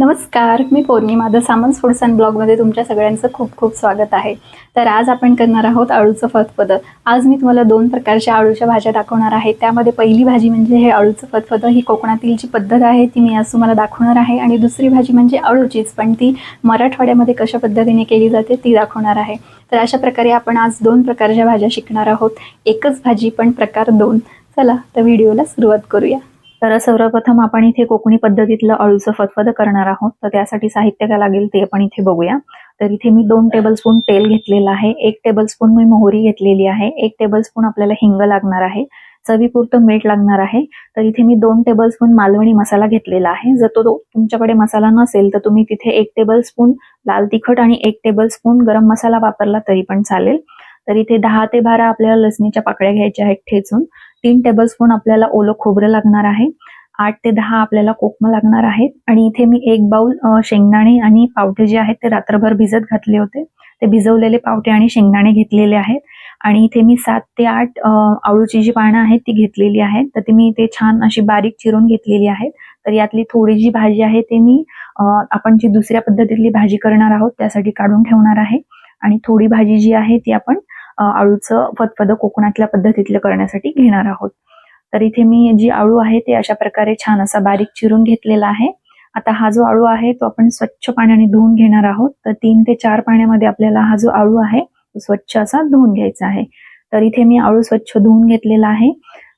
नमस्कार मी पौर्णिमा द सामन्स फूड्स अँड ब्लॉगमध्ये तुमच्या सगळ्यांचं खूप खूप स्वागत आहे. तर आज आपण करणार आहोत अळूचं फतफदं आज मी तुम्हाला दोन प्रकारच्या अळूच्या भाज्या दाखवणार आहे. त्यामध्ये पहिली भाजी म्हणजे हे अळूचं फतफदं ही कोकणातील जी पद्धत आहे ती मी आज तुम्हाला दाखवणार आहे. आणि दुसरी भाजी म्हणजे अळूचीच पण ती मराठवाड्यामध्ये कशा पद्धतीने केली जाते ती दाखवणार आहे. तर अशा प्रकारे आपण आज दोन प्रकारच्या भाज्या शिकणार आहोत. एकच भाजी पण प्रकार दोन. चला तर व्हिडिओला सुरुवात करूया. तर सर्वप्रथम आपण इथे कोकणी पद्धतीतलं अळूचं फतफद करणार आहोत. तर त्यासाठी साहित्य काय लागेल ते आपण इथे बघूया. तर इथे मी दोन टेबलस्पून तेल घेतलेलं आहे. एक टेबलस्पून मी मोहरी घेतलेली आहे. एक टेबलस्पून आपल्याला हिंग लागणार आहे. चवीपुरतं मीठ लागणार आहे. तर इथे मी दोन टेबलस्पून मालवणी मसाला घेतलेला आहे. जर तो तुमच्याकडे मसाला नसेल तर तुम्ही तिथे एक टेबलस्पून लाल तिखट आणि एक टेबलस्पून गरम मसाला वापरला तरी पण चालेल. तर इथे दहा ते बारा आपल्याला लसणीच्या पाकळ्या घ्यायच्या आहेत ठेचून. तीन टेबलस्पून आपल्याला ओलं खोबरं लागणार आहे. आठ ते दहा आपल्याला कोकम लागणार आहेत. आणि इथे मी एक बाउल शेंगदाणे आणि पावटे जे आहेत ते रात्रभर भिजत घातले होते. ते भिजवलेले पावटे आणि शेंगदाणे घेतलेले आहेत. आणि इथे मी सात ते आठ आळूची जी पानं आहेत ती घेतलेली आहेत. तर ती मी इथे छान अशी बारीक चिरून घेतलेली आहेत. तर यातली थोडी जी भाजी आहे ते मी आपण जी दुसऱ्या पद्धतीतली भाजी करणार आहोत त्यासाठी काढून ठेवणार आहे. आणि थोडी भाजी जी आहे ती आपण आळूचं फतफद कोकणातल्या पद्धतीतलं करण्यासाठी घेणार आहोत. तर इथे मी जी आळू आहे ते अशा प्रकारे छान असा बारीक चिरून घेतलेला आहे. आता हा जो आळू आहे तो आपण स्वच्छ पाण्याने धुवून घेणार आहोत. तर तीन ते चार पाण्यामध्ये आपल्याला हा जो आळू आहे तो स्वच्छ असा धुवून घ्यायचा आहे. तर इथे मी आळू स्वच्छ धुवून घेतलेला आहे.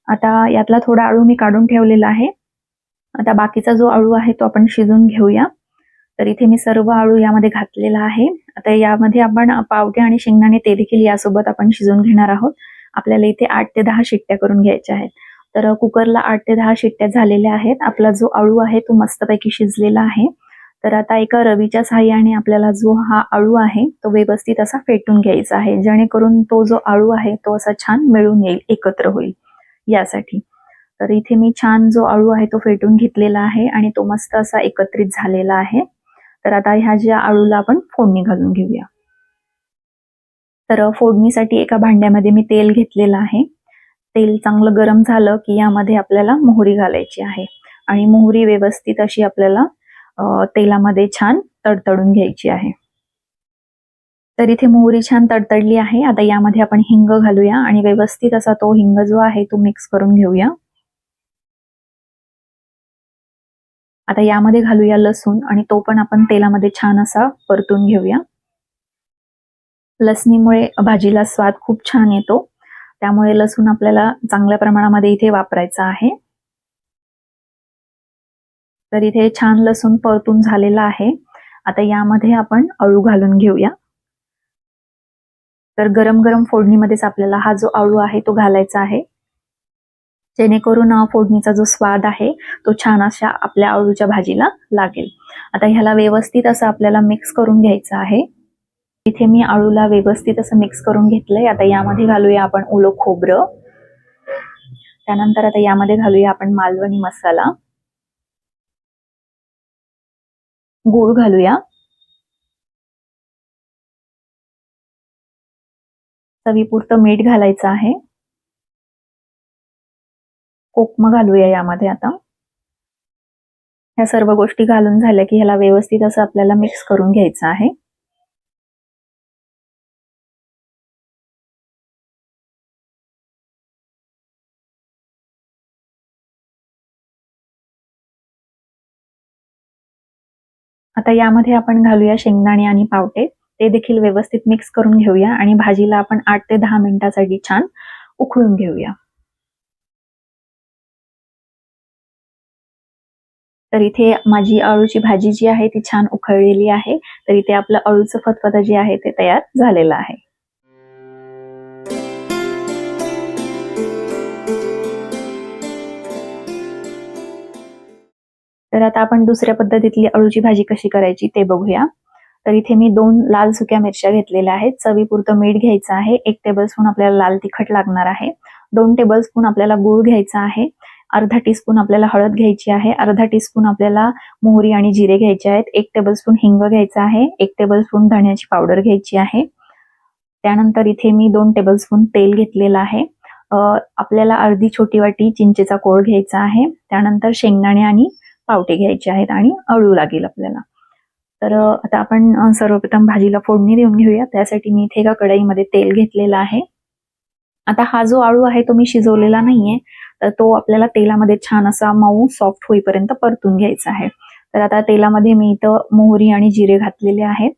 आता यातला थोडा आळू मी काढून ठेवलेला आहे. आता बाकीचा जो आळू आहे तो आपण शिजून घेऊया. तर इथे मी सर्व आळू यामध्ये घातलेला आहे. आता यामध्ये आपण पावटे आणि शेंगदाणे ते देखील यासोबत आपण शिजून घेणार आहोत. आपल्याला इथे आठ ते दहा शिट्ट्या करून घ्यायच्या आहेत. तर कुकरला आठ ते दहा शिट्ट्या झालेल्या आहेत. आपला जो आळू आहे तो मस्तपैकी शिजलेला आहे. तर आता एका रवीच्या सहाय्याने आपल्याला जो हा आळू आहे तो व्यवस्थित असा फेटून घ्यायचा आहे. जेणेकरून तो जो आळू आहे तो असा छान मिळून येईल एकत्र होईल यासाठी. तर इथे मी छान जो आळू आहे तो फेटून घेतलेला आहे आणि तो मस्त असा एकत्रित झालेला आहे. तर आता ह्या ज्या आळूला आपण फोडणी घालून घेऊया. तर फोडणीसाठी एका भांड्यामध्ये मी तेल घेतलेलं आहे. तेल चांगलं गरम झालं की यामध्ये आपल्याला मोहरी घालायची आहे. आणि मोहरी व्यवस्थित अशी आपल्याला तेलामध्ये छान तडतडून घ्यायची आहे. तर इथे मोहरी छान तडतडली आहे. आता यामध्ये आपण हिंग घालूया आणि व्यवस्थित असा तो हिंग जो आहे तो मिक्स करून घेऊया. आता यामध्ये घालूया लसूण आणि तो पण आपण तेलामध्ये छान असा परतून घेऊया. लसणीमुळे भाजीला स्वाद खूप छान येतो. त्यामुळे लसूण आपल्याला चांगल्या प्रमाणामध्ये इथे वापरायचा आहे. तर इथे छान लसूण परतून झालेला आहे. आता यामध्ये आपण अळू घालून घेऊया. तर गरम गरम फोडणीमध्येच आपल्याला हा जो अळू आहे तो घालायचा आहे. जेणेकरून फोडणीचा जो स्वाद आहे तो छान अशा आपल्या अळूच्या भाजीला लागेल. आता ह्याला व्यवस्थित असं आपल्याला मिक्स करून घ्यायचं आहे. इथे मी आळूला व्यवस्थित असं मिक्स करून घेतलंय. आता यामध्ये घालूया आपण ओलं खोबरं. त्यानंतर आता यामध्ये घालूया आपण मालवणी मसाला. गूळ घालूया. चवीपुरतं मीठ घालायचं आहे. कोकम घालूया यामध्ये आता. ह्या सर्व गोष्टी घालून झाल्या की ह्याला व्यवस्थित असं आपल्याला मिक्स करून घ्यायचं आहे. आता यामध्ये आपण घालूया शेंगदाणे आणि पावटे. ते देखील व्यवस्थित मिक्स करून घेऊया आणि भाजीला आपण आठ ते दहा मिनिटासाठी छान उकळून घेऊया. तर इथे माझी अळूची भाजी जी आहे ती छान उखळलेली आहे. तर इथे आपलं अळूचं फतफत जे आहे ते तयार झालेलं आहे. तर आता आपण दुसऱ्या पद्धतीतली अळूची भाजी कशी करायची ते बघूया. तर इथे मी दोन लाल सुक्या मिरच्या घेतलेल्या आहेत. चवीपुरतं मीठ घ्यायचं आहे. एक टेबलस्पून आपल्याला लाल तिखट लागणार आहे. दोन टेबलस्पून आपल्याला गूळ घ्यायचा आहे. अर्धा टीस्पून आपल्याला हळद घ्यायची आहे अर्धा टीस्पून आपल्याला मोहरी आणि जिरे घ्यायचे आहेत एक टेबलस्पून हिंग घ्यायचा आहे एक टेबलस्पून धण्याची पावडर घ्यायची आहे. त्यानंतर इथे मी दोन टेबलस्पून तेल घेतलेलं आहे. आपल्याला अर्धी छोटी वाटी चिंचेचा कोळ घ्यायचा आहे. त्यानंतर शेंगदाणे आणि पावटे घ्यायचे आहेत आणि अळू लागेल आपल्याला. तर आता आपण सर्वप्रथम भाजीला फोडणी देऊन घेऊया. त्यासाठी मी इथे एका कढईमध्ये तेल घेतलेलं आहे. आता हा जो आळू आहे तो मी शिजवलेला नाहीये. तर तो आपल्याला तेलामध्ये छान असा मऊ सॉफ्ट होईपर्यंत परतून घ्यायचा आहे. तर आता तेलामध्ये मी इथं मोहरी आणि जिरे घातलेले आहेत.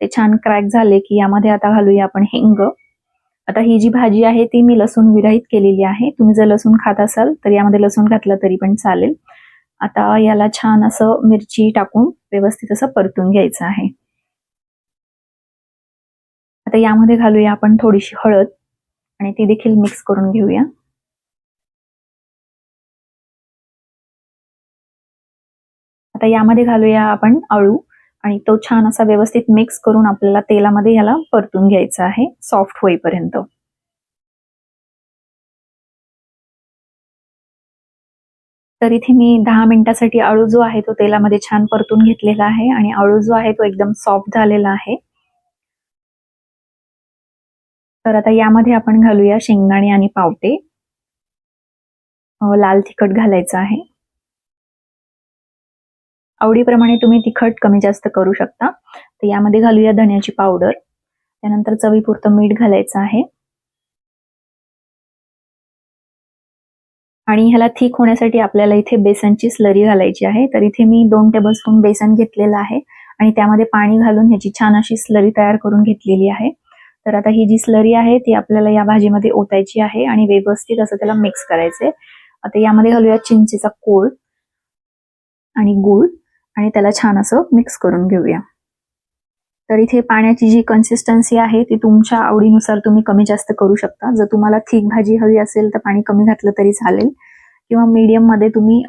ते छान क्रॅक झाले की यामध्ये आता घालूया आपण हिंग. आता ही जी भाजी आहे ती मी लसूण विरहित केलेली आहे. तुम्ही जर लसूण खात असाल तर यामध्ये लसूण घातलं तरी पण चालेल. आता याला छान असं मिरची टाकून व्यवस्थित असं परतून घ्यायचं आहे. आता यामध्ये घालूया आपण थोडीशी हळद आणि ती देखील मिक्स करून घेऊया. आता यामध्ये घालूया आपण अळू आणि तो छान असा व्यवस्थित मिक्स करून आपल्याला तेलामध्ये याला परतून घ्यायचा आहे सॉफ्ट होईपर्यंत. तर इथे मी दहा मिनिटासाठी आळू जो आहे तो तेलामध्ये छान परतून घेतलेला आहे आणि आळू जो आहे तो एकदम सॉफ्ट झालेला आहे. तर आता यामध्ये आपण घालूया शेंगदाणे आणि पावटे. लाल तिखट घालायचं आहे. आवडीप्रमाणे तुम्ही तिखट कमी जास्त करू शकता. तर यामध्ये घालूया धण्याची पावडर. त्यानंतर चवीपुरतं मीठ घालायचं आहे. आणि ह्याला थिक होण्यासाठी आपल्याला इथे बेसनची स्लरी घालायची आहे. तर इथे मी दोन टेबलस्पून बेसन घेतलेलं आहे. आणि त्यामध्ये पाणी घालून ह्याची छान अशी स्लरी तयार करून घेतलेली आहे. तर आता ही जी स्लरी आहे ती आपल्याला या भाजीमध्ये ओतायची आहे आणि व्यवस्थित असं त्याला मिक्स करायचंय. आता यामध्ये घालूया चिंचेचा कोळ आणि गूळ. आणि त्याला छान असं मिक्स करून घेऊया. तर इथे पाण्याची जी कन्सिस्टन्सी आहे ती तुमच्या आवडीनुसार तुम्ही कमी जास्त करू शकता. जर तुम्हाला थिक भाजी हवी असेल तर पाणी कमी घातलं तरी चालेल. किंवा मीडियममध्ये तुम्ही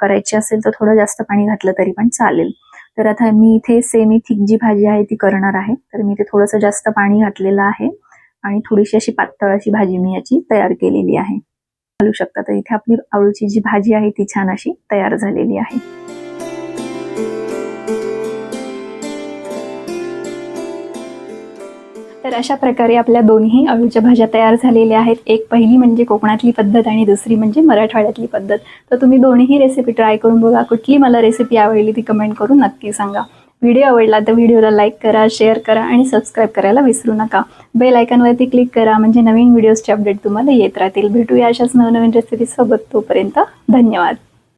करायची असेल तर थोडं जास्त पाणी घातलं तरी पण चालेल. तर आता मी इथे सेमी थिक जी भाजी आहे ती करणार आहे. तर मी इथे थोडंसं जास्त पाणी घातलेलं आहे. आणि थोडीशी अशी पातळ अशी भाजी मी याची तयार केलेली आहे. घालू शकता. तर इथे आपली आळूची जी भाजी आहे ती छान अशी तयार झालेली आहे. तर अशा प्रकारे आपल्या दोन्ही अळूच्या भाज्या तयार झालेल्या आहेत. एक पहिली म्हणजे कोकणातली पद्धत आणि दुसरी म्हणजे मराठवाड्यातली पद्धत. तर तुम्ही दोन्ही रेसिपी ट्राय करून बघा. कुठली मला रेसिपी आवडली ती कमेंट करून नक्की सांगा. व्हिडिओ आवडला तर व्हिडिओला लाईक करा शेअर करा आणि सबस्क्राईब करायला विसरू नका. बेल आयकॉनवरती क्लिक करा म्हणजे नवीन व्हिडिओजचे अपडेट तुम्हाला येत राहतील. भेटूया अशाच नवनवीन रेसिपीसोबत तोपर्यंत धन्यवाद.